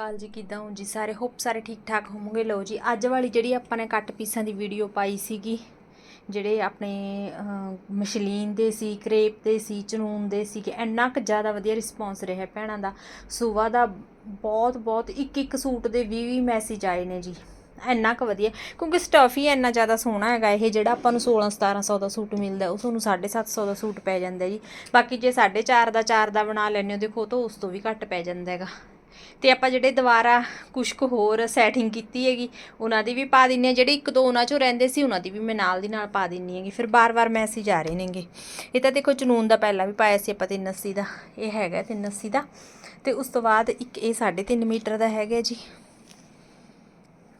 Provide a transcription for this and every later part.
ਕਾਲ ਜੀ ਕਿਦਾਂ ਹੋ ਜੀ? ਸਾਰੇ ਹੋਪ ਸਾਰੇ ਠੀਕ ਠਾਕ ਹੋਵੋਗੇ। ਲਓ ਜੀ, ਅੱਜ ਵਾਲੀ ਜਿਹੜੀ ਆਪਾਂ ਨੇ ਕੱਟ ਪੀਸਾਂ ਦੀ ਵੀਡੀਓ ਪਾਈ ਸੀਗੀ, ਜਿਹੜੇ ਆਪਣੇ ਮਸ਼ਲੀਨ ਦੇ ਸੀ, ਕਰੇਪ ਦੇ ਸੀ, ਚਨੂਨ ਦੇ ਸੀ, ਕਿ ਇੰਨਾ ਕੁ ਜ਼ਿਆਦਾ ਵਧੀਆ ਰਿਸਪੌਂਸ ਰਿਹਾ ਭੈਣਾਂ ਦਾ। ਸੁਬਾ ਦਾ ਬਹੁਤ ਬਹੁਤ ਇੱਕ ਇੱਕ ਸੂਟ ਦੇ 20 20 ਮੈਸੇਜ ਆਏ ਨੇ ਜੀ। ਇੰਨਾ ਕੁ ਵਧੀਆ, ਕਿਉਂਕਿ ਸਟਫ ਹੀ ਇੰਨਾ ਜ਼ਿਆਦਾ ਸੋਹਣਾ ਹੈਗਾ ਇਹ, ਜਿਹੜਾ ਆਪਾਂ ਨੂੰ 16 1700 ਦਾ ਸੂਟ ਮਿਲਦਾ, ਉਹ ਤੁਹਾਨੂੰ 750 ਦਾ ਸੂਟ ਪੈ ਜਾਂਦਾ ਜੀ। ਬਾਕੀ ਜੇ 4.5 ਦਾ 4 ਦਾ ਬਣਾ ਲੈਂਦੇ ਹੋ, ਦੇਖੋ ਤਾਂ ਉਸ ਤੋਂ ਵੀ ਘੱਟ ਪੈ ਜਾਂਦਾ ਹੈਗਾ। ਤੇ ਆਪਾਂ ਜਿਹੜੇ ਦੁਬਾਰਾ ਕੁਛ ਕੁ ਹੋਰ ਸੈਟਿੰਗ ਕੀਤੀ ਹੈਗੀ, ਉਹਨਾਂ ਦੀ ਵੀ ਪਾ ਦਿੰਨੇ ਆ ਜਿਹੜੇ ਇੱਕ ਦੋ ਉਹਨਾਂ ਚੋਂ ਰਹਿੰਦੇ ਸੀ, ਉਹਨਾਂ ਦੀ ਵੀ ਮੈਂ ਨਾਲ ਦੀ ਨਾਲ ਪਾ ਦਿੰਨੀ ਹੈਗੀ। ਫਿਰ ਬਾਰ-ਬਾਰ ਮੈਸੇਜ ਆ ਰਹੇ ਨੇਗੇ। ਇਹ ਤਾਂ ਦੇਖੋ ਚਨੂਨ ਦਾ ਪਹਿਲਾਂ ਵੀ ਪਾਇਆ ਸੀ ਆਪਾਂ 380 ਦਾ। ਇਹ ਹੈਗਾ 380 ਦਾ। ਤੇ ਉਸ ਤੋਂ ਬਾਅਦ ਇੱਕ ਇਹ 3.5 ਮੀਟਰ ਦਾ ਹੈਗਾ ਜੀ।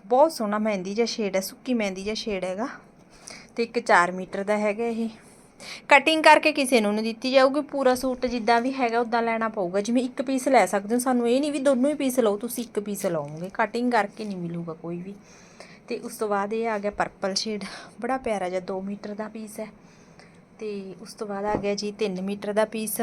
ਬਹੁਤ ਸੋਹਣਾ ਮਹਿੰਦੀ ਜਿਹਾ ਸ਼ੇਡ ਹੈ, ਸੁੱਕੀ ਮਹਿੰਦੀ ਜਿਹਾ ਸ਼ੇਡ ਹੈਗਾ। ਤੇ ਇੱਕ 4 ਮੀਟਰ ਦਾ ਹੈਗਾ ਇਹ। ਕਟਿੰਗ ਕਰਕੇ ਕਿਸੇ ਨੂੰ ਨਹੀਂ ਦਿੱਤੀ ਜਾਊਗੀ, ਪੂਰਾ ਸੂਟ ਜਿੱਦਾਂ ਵੀ ਹੈਗਾ ਉਦਾਂ ਲੈਣਾ ਪਊਗਾ। ਜਿਵੇਂ ਇੱਕ ਪੀਸ ਲੈ ਸਕਦੇ ਹੋ, ਸਾਨੂੰ ਇਹ ਨਹੀਂ ਵੀ ਦੋਨੋਂ ਹੀ ਪੀਸ ਲਓ, ਤੁਸੀਂ ਇੱਕ ਪੀਸ ਲਓਗੇ। ਕਟਿੰਗ ਕਰਕੇ ਨਹੀਂ ਮਿਲੂਗਾ ਕੋਈ ਵੀ। ਤੇ ਉਸ ਤੋਂ ਬਾਅਦ ਇਹ ਆ ਗਿਆ ਪਰਪਲ ਸ਼ੇਡ ਬੜਾ ਪਿਆਰਾ ਜਿਹਾ 2 ਮੀਟਰ ਦਾ ਪੀਸ ਹੈ। ਤੇ ਉਸ ਤੋਂ ਬਾਅਦ ਆ ਗਿਆ ਜੀ 3 ਮੀਟਰ ਦਾ ਪੀਸ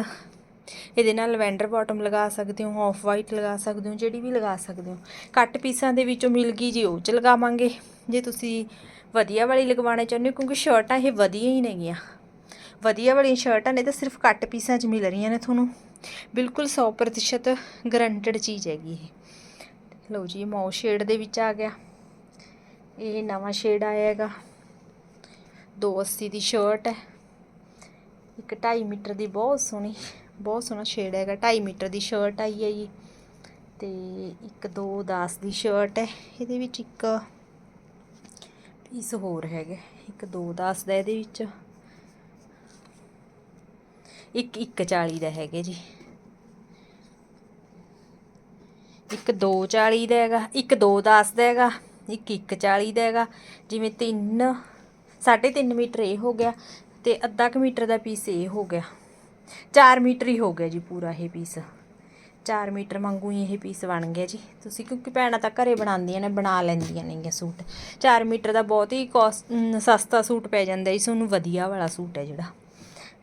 ਇਹਦੇ ਨਾਲ ਲਵੈਂਡਰ ਬਾਟਮ ਲਗਾ ਸਕਦੇ ਹੋ ਆਫ ਵਾਈਟ ਲਗਾ ਸਕਦੇ ਹੋ, ਜਿਹੜੀ ਵੀ ਲਗਾ ਸਕਦੇ ਹੋ। ਕੱਟ ਪੀਸਾਂ ਦੇ ਵਿੱਚੋਂ ਮਿਲ ਗਈ ਜੀ, ਉਹ ਚ ਲਗਾਵਾਂਗੇ। ਜੇ ਤੁਸੀਂ ਵਧੀਆ ਵਾਲੀ ਲਗਵਾਉਣਾ ਚਾਹੁੰਦੇ ਹੋ, ਕਿਉਂਕਿ ਸ਼ਰਟਾਂ ਇਹ ਵਧੀਆ ਹੀ ਨੇਗੀਆਂ। ਵਧੀਆ ਵਾਲੀਆਂ ਸ਼ਰਟਾਂ ਨੇ ਤਾਂ ਸਿਰਫ ਘੱਟ ਪੀਸਾਂ 'ਚ ਮਿਲ ਰਹੀਆਂ ਨੇ ਤੁਹਾਨੂੰ। ਬਿਲਕੁਲ 100% ਗਰੰਟਡ ਚੀਜ਼ ਹੈਗੀ ਇਹ। ਲਓ ਜੀ, ਇਹ ਮੌ ਸ਼ੇਡ ਦੇ ਵਿੱਚ ਆ ਗਿਆ। ਇਹ ਨਵਾਂ ਸ਼ੇਡ ਆਇਆ ਹੈਗਾ। 280 ਦੀ ਸ਼ਰਟ ਹੈ। ਇੱਕ 2.5 ਮੀਟਰ ਦੀ, ਬਹੁਤ ਸੋਹਣੀ, ਬਹੁਤ ਸੋਹਣਾ ਸ਼ੇਡ ਹੈਗਾ। 2.5 ਮੀਟਰ ਦੀ ਸ਼ਰਟ ਆਈ ਹੈ ਜੀ। ਤੇ ਇੱਕ 210 ਦੀ ਸ਼ਰਟ ਹੈ। ਇਹਦੇ ਵਿੱਚ ਇੱਕ ਪੀਸ ਹੋਰ ਹੈਗਾ। ਇੱਕ 210 ਦਾ ਇਹਦੇ ਵਿੱਚ। ਇੱਕ 140 ਦਾ ਹੈਗਾ ਜੀ। ਇੱਕ 240 ਦਾ ਹੈਗਾ, ਇੱਕ 210 ਦਾ ਹੈਗਾ, ਇੱਕ 140 ਦਾ ਹੈਗਾ। ਜਿਵੇਂ 3 3.5 ਮੀਟਰ ਇਹ ਹੋ ਗਿਆ ਤੇ ਅੱਧਾ ਕੁ ਮੀਟਰ ਦਾ ਪੀਸ ਇਹ ਹੋ ਗਿਆ। 4 ਮੀਟਰ ਹੀ ਹੋ ਗਿਆ ਜੀ ਪੂਰਾ ਇਹ ਪੀਸ 4 ਮੀਟਰ ਵਾਂਗੂ ਹੀ ਇਹ ਪੀਸ ਬਣ ਗਿਆ ਜੀ। ਤੁਸੀਂ ਕਿਉਂਕਿ ਭੈਣਾਂ ਤਾਂ ਘਰੇ ਬਣਾਉਂਦੀਆਂ ਨੇ, ਬਣਾ ਲੈਂਦੀਆਂ ਨੇਗੀਆਂ ਸੂਟ। 4 ਮੀਟਰ ਦਾ ਬਹੁਤ ਹੀ ਕੋਸਟ ਸਸਤਾ ਸੂਟ ਪੈ ਜਾਂਦਾ ਜੀ, ਤੁਹਾਨੂੰ ਵਧੀਆ ਵਾਲਾ ਸੂਟ ਹੈ ਜਿਹੜਾ।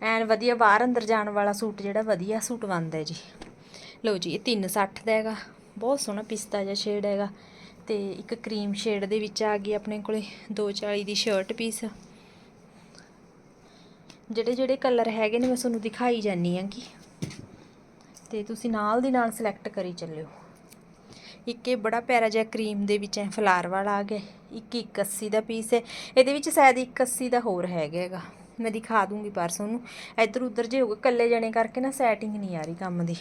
ਐਨ ਵਧੀਆ, ਬਾਹਰ ਅੰਦਰ ਜਾਣ ਵਾਲਾ ਸੂਟ ਜਿਹੜਾ ਵਧੀਆ ਸੂਟ ਬਣਦਾ ਜੀ। ਲਓ ਜੀ, ਇਹ 360 ਦਾ ਹੈਗਾ। ਬਹੁਤ ਸੋਹਣਾ ਪਿਸਤਾ ਜਿਹਾ ਸ਼ੇਡ ਹੈਗਾ। ਤੇ ਇੱਕ ਕਰੀਮ ਸ਼ੇਡ ਦੇ ਵਿੱਚ ਆ ਗਈ ਆਪਣੇ ਕੋਲੇ 240 ਦੀ ਸ਼ਰਟ ਪੀਸ ਜਿਹੜੇ ਜਿਹੜੇ ਕਲਰ ਹੈਗੇ ਨੇ, ਮੈਂ ਤੁਹਾਨੂੰ ਦਿਖਾਈ ਜਾਨੀ ਆ ਕਿ। ਤੇ ਤੁਸੀਂ ਨਾਲ ਦੀ ਨਾਲ ਸਿਲੈਕਟ ਕਰੀ ਚੱਲਿਓ। ਇੱਕ ਇਹ ਬੜਾ ਪਿਆਰਾ ਜਿਹਾ ਕਰੀਮ ਦੇ ਵਿੱਚ ਐ ਫਲਾਰ ਵਾਲਾ ਆ ਗਿਆ। ਇੱਕ 180 ਦਾ ਪੀਸ ਹੈ। ਇਹਦੇ ਵਿੱਚ ਸ਼ਾਇਦ 180 ਦਾ ਹੋਰ ਹੈਗਾ ਹੈਗਾ। ਮੈਂ ਦਿਖਾ ਦੂੰਗੀ ਪਰਸ ਉਹਨੂੰ। ਇੱਧਰ ਉੱਧਰ ਜੇ ਹੋਊਗਾ ਇਕੱਲੇ ਜਣੇ ਕਰਕੇ ਨਾ ਸੈਟਿੰਗ ਨਹੀਂ ਆ ਰਹੀ ਕੰਮ ਦੀ।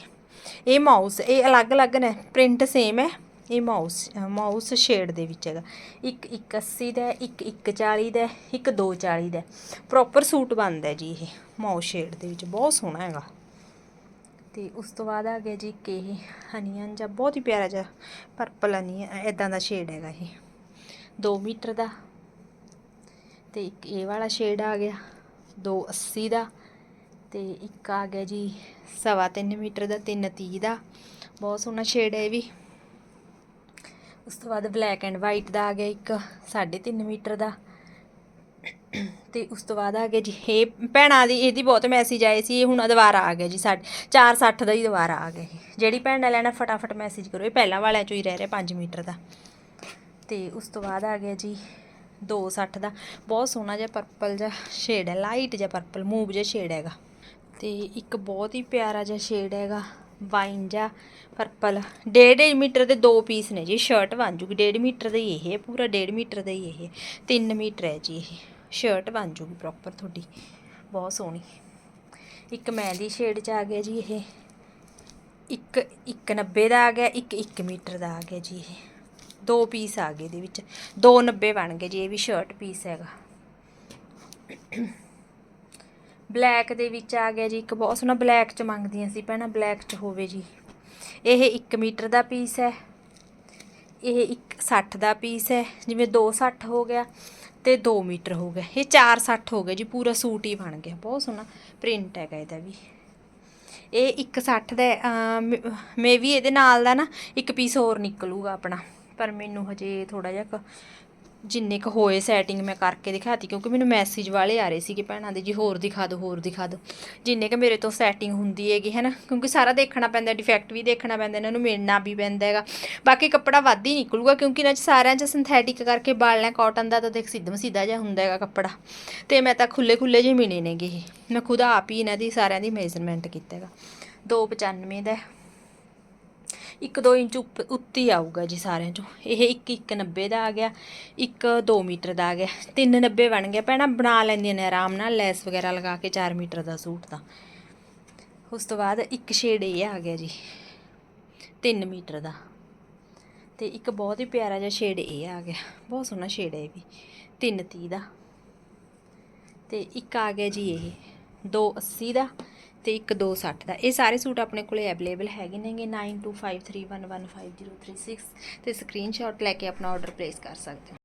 ਇਹ ਮਾਊਸ ਇਹ ਅਲੱਗ-ਅਲੱਗ ਨੇ ਪ੍ਰਿੰਟ ਸੇਮ ਹੈ। ਇਹ ਮਾਊਸ ਮਾਊਸ ਸ਼ੇਡ ਦੇ ਵਿੱਚ ਹੈਗਾ। ਇੱਕ 180 ਦਾ ਹੈ, ਇੱਕ 140 ਦਾ ਹੈ, ਇੱਕ 240 ਦਾ ਪ੍ਰੋਪਰ ਸੂਟ ਬਣਦਾ ਜੀ ਇਹ ਮਾਊਸ ਸ਼ੇਡ ਦੇ ਵਿੱਚ। ਬਹੁਤ ਸੋਹਣਾ ਹੈਗਾ। ਤੇ ਉਸ ਤੋਂ ਬਾਅਦ ਆ ਗਿਆ ਜੀ ਇੱਕ ਇਹ ਹਨੀਅਨ ਜਾਂ ਬਹੁਤ ਹੀ ਪਿਆਰਾ ਜਿਹਾ ਪਰਪਲ ਹਨੀਅਨ ਇਦਾਂ ਦਾ ਸ਼ੇਡ ਹੈਗਾ ਇਹ। 2 ਮੀਟਰ ਦਾ। ਤੇ ਇੱਕ ਇਹ ਵਾਲਾ ਸ਼ੇਡ ਆ ਗਿਆ। 280 ਦਾ ਤੇ ਇੱਕ ਆ ਗਿਆ ਜੀ ਸਵਾ ਤਿੰਨ ਮੀਟਰ ਦਾ 330 ਦਾ। ਬਹੁਤ ਸੋਹਣਾ ਸ਼ੇਡ ਹੈ ਇਹ ਵੀ। ਉਸ ਤੋਂ ਬਾਅਦ ਬਲੈਕ ਐਂਡ ਵਾਈਟ ਦਾ ਆ ਗਿਆ ਇੱਕ 3.5 ਮੀਟਰ ਦਾ। ਤੇ ਉਸ ਤੋਂ ਬਾਅਦ ਆ ਗਿਆ ਜੀ ਇਹ ਭੈਣਾਂ ਦੀ ਇਹਦੀ ਬਹੁਤ ਮੈਸੇਜ ਆਏ ਸੀ, ਇਹ ਹੁਣ ਦੁਬਾਰਾ ਆ ਗਿਆ ਜੀ ਸਾਡੇ 460 ਦਾ ਹੀ ਦੁਬਾਰਾ ਆ ਗਿਆ ਇਹ। ਜਿਹੜੀ ਭੈਣ ਨੇ ਲੈਣਾ ਫਟਾਫਟ ਮੈਸੇਜ ਕਰੋ, ਇਹ ਪਹਿਲਾਂ ਵਾਲਿਆਂ ਚੋਂ ਹੀ ਰਹਿ ਰਿਹਾ 5 ਮੀਟਰ ਦਾ। ਤੇ ਉਸ ਤੋਂ ਬਾਅਦ ਆ ਗਿਆ ਜੀ 260 ਦਾ। ਬਹੁਤ ਸੋਹਣਾ ਜਿਹਾ ਪਰਪਲ ਜਿਹਾ ਸ਼ੇਡ ਹੈ ਲਾਈਟ ਜਿਹਾ ਪਰਪਲ ਮੂਵ ਜਿਹਾ ਸ਼ੇਡ ਹੈਗਾ। ਤੇ ਇੱਕ ਬਹੁਤ ਹੀ ਪਿਆਰਾ ਜਿਹਾ ਸ਼ੇਡ ਹੈਗਾ ਵਾਈਨ ਜਿਹਾ ਪਰਪਲ 1.5 ਮੀਟਰ ਦੇ ਦੋ ਪੀਸ ਨੇ ਜੀ ਸ਼ਰਟ ਬਣ ਜੂਗੀ। 1.5 ਮੀਟਰ ਦਾ ਹੀ ਇਹ ਹੈ, ਪੂਰਾ 1.5 ਮੀਟਰ ਦਾ ਹੀ ਇਹ 3 ਮੀਟਰ ਹੈ ਜੀ ਇਹ। ਸ਼ਰਟ ਬਣ ਜੂਗੀ ਪ੍ਰੋਪਰ ਤੁਹਾਡੀ। ਬਹੁਤ ਸੋਹਣੀ। ਇੱਕ ਮਹਿੰਦੀ ਸ਼ੇਡ ਚ ਆ ਗਿਆ ਜੀ ਇਹ। ਇੱਕ 190 ਦਾ ਆ ਗਿਆ, ਇੱਕ 1 ਮੀਟਰ ਦਾ ਆ ਗਿਆ ਜੀ ਇਹ। ਦੋ ਪੀਸ ਆ ਗਏ ਇਹਦੇ ਵਿੱਚ। 290 ਬਣ ਗਏ ਜੀ ਇਹ ਵੀ ਸ਼ਰਟ ਪੀਸ ਹੈਗਾ। ਬਲੈਕ ਦੇ ਵਿੱਚ ਆ ਗਿਆ ਜੀ ਇੱਕ ਬਹੁਤ ਸੋਹਣਾ ਬਲੈਕ ਚ ਮੰਗਦੀਆਂ ਸੀ ਭੈਣਾਂ ਬਲੈਕ ਚ ਹੋਵੇ ਜੀ। ਇਹ 1 ਮੀਟਰ ਦਾ ਪੀਸ ਹੈ। ਇਹ 160 ਦਾ ਪੀਸ ਹੈ। ਜਿਵੇਂ 260 ਹੋ ਗਿਆ ਤੇ 2 ਮੀਟਰ ਹੋ ਗਿਆ। ਇਹ 460 ਹੋ ਗਿਆ ਜੀ, ਪੂਰਾ ਸੂਟ ਹੀ ਬਣ ਗਿਆ। ਬਹੁਤ ਸੋਹਣਾ ਪ੍ਰਿੰਟ ਹੈਗਾ ਇਹਦਾ ਵੀ। ਇਹ 160 ਦਾ ਮੇ ਵੀ ਇਹਦੇ ਨਾਲ ਦਾ ਨਾ, ਇੱਕ ਪੀਸ ਹੋਰ ਨਿਕਲੂਗਾ ਆਪਣਾ। ਪਰ ਮੈਨੂੰ ਹਜੇ ਥੋੜਾ ਜਿਹਾ ਕੁ ਜਿੰਨੇ ਕ ਹੋਏ ਸੈਟਿੰਗ ਮੈਂ ਕਰਕੇ ਦਿਖਾਤੀ, ਕਿਉਂਕਿ ਮੈਨੂੰ ਮੈਸੇਜ ਵਾਲੇ ਆ ਰਹੇ ਸੀ ਕਿ ਭੈਣਾਂ ਦੇ, ਜੀ ਹੋਰ ਦਿਖਾ ਦਿਓ, ਹੋਰ ਦਿਖਾ ਦਿਓ। ਜਿੰਨੇ ਕ ਮੇਰੇ ਤੋਂ ਸੈਟਿੰਗ ਹੁੰਦੀ ਹੈਗੀ ਹੈ ਨਾ ਕਿਉਂਕਿ ਸਾਰਾ ਦੇਖਣਾ ਪੈਂਦਾ ਡਿਫੈਕਟ ਵੀ ਦੇਖਣਾ ਪੈਂਦਾ, ਇਹਨਾਂ ਨੂੰ ਮਿਲਣਾ ਵੀ ਪੈਂਦਾ ਹੈਗਾ। ਬਾਕੀ ਕੱਪੜਾ ਵੱਧ ਹੀ ਨਿਕਲੂਗਾ, ਕਿਉਂਕਿ ਇਹਨਾਂ 'ਚ ਸਾਰਿਆਂ 'ਚ ਸਿੰਥੈਟਿਕ ਕਰਕੇ ਬਾਲਣਾ ਕਾਟਨ ਦਾ ਤਾਂ ਦੇਖ ਸਿੱਧਮ ਸਿੱਧਾ ਜਿਹਾ ਹੁੰਦਾ ਹੈਗਾ ਕੱਪੜਾ। ਤੇ ਮੈਂ ਤਾਂ ਖੁੱਲੇ ਖੁੱਲੇ ਜਿਹੇ ਮਿਲੇ ਨੇਗੇ ਇਹ। ਮੈਂ ਖੁਦ ਆਪ ਹੀ ਇਹਨਾਂ ਦੀ ਸਾਰਿਆਂ ਦੀ ਮੇਜ਼ਰਮੈਂਟ ਕੀਤਾ ਹੈਗਾ। 295 ਦਾ ਹੈ। ਇੱਕ 2 ਇੰਚ ਉੱਪ, ਉੱਤੇ ਆਊਗਾ ਜੀ ਸਾਰਿਆਂ ਚੋਂ। ਇਹ ਇੱਕ ਇੱਕ 90 ਦਾ ਆ ਗਿਆ ਇੱਕ 2 ਮੀਟਰ ਦਾ ਆ ਗਿਆ। 390 ਬਣ ਗਿਆ। ਭੈਣਾਂ, ਬਣਾ ਲੈਂਦੀਆਂ ਨੇ ਆਰਾਮ ਨਾਲ, ਲੈਸ ਵਗੈਰਾ ਲਗਾ ਕੇ 4 ਮੀਟਰ ਦਾ ਸੂਟ ਤਾਂ ਉਸ ਤੋਂ ਬਾਅਦ ਇੱਕ ਸ਼ੇਡ ਇਹ ਆ ਗਿਆ ਜੀ 3 ਮੀਟਰ ਦਾ। ਤੇ ਇੱਕ ਬਹੁਤ ਹੀ ਪਿਆਰਾ ਜਿਹਾ ਸ਼ੇਡ ਇਹ ਆ ਗਿਆ। ਬਹੁਤ ਸੋਹਣਾ ਸ਼ੇਡ ਹੈ ਇਹ ਵੀ 330 ਦਾ। ਤੇ ਇੱਕ ਆ ਗਿਆ ਜੀ ਇਹ 280 ਦਾ। ਤੇ ਇੱਕ 260 ਦਾ। ਇਹ ਸਾਰੇ ਸੂਟ ਆਪਣੇ ਕੋਲੇ ਅਵੇਲੇਬਲ ਹੈਗੇ ਨੇਗੇ 9253115036 ਤੇ ਸਕਰੀਨਸ਼ਾਟ ਲੈ ਕੇ ਆਪਣਾ ਆਰਡਰ ਪਲੇਸ ਕਰ ਸਕਦੇ ਹੋ।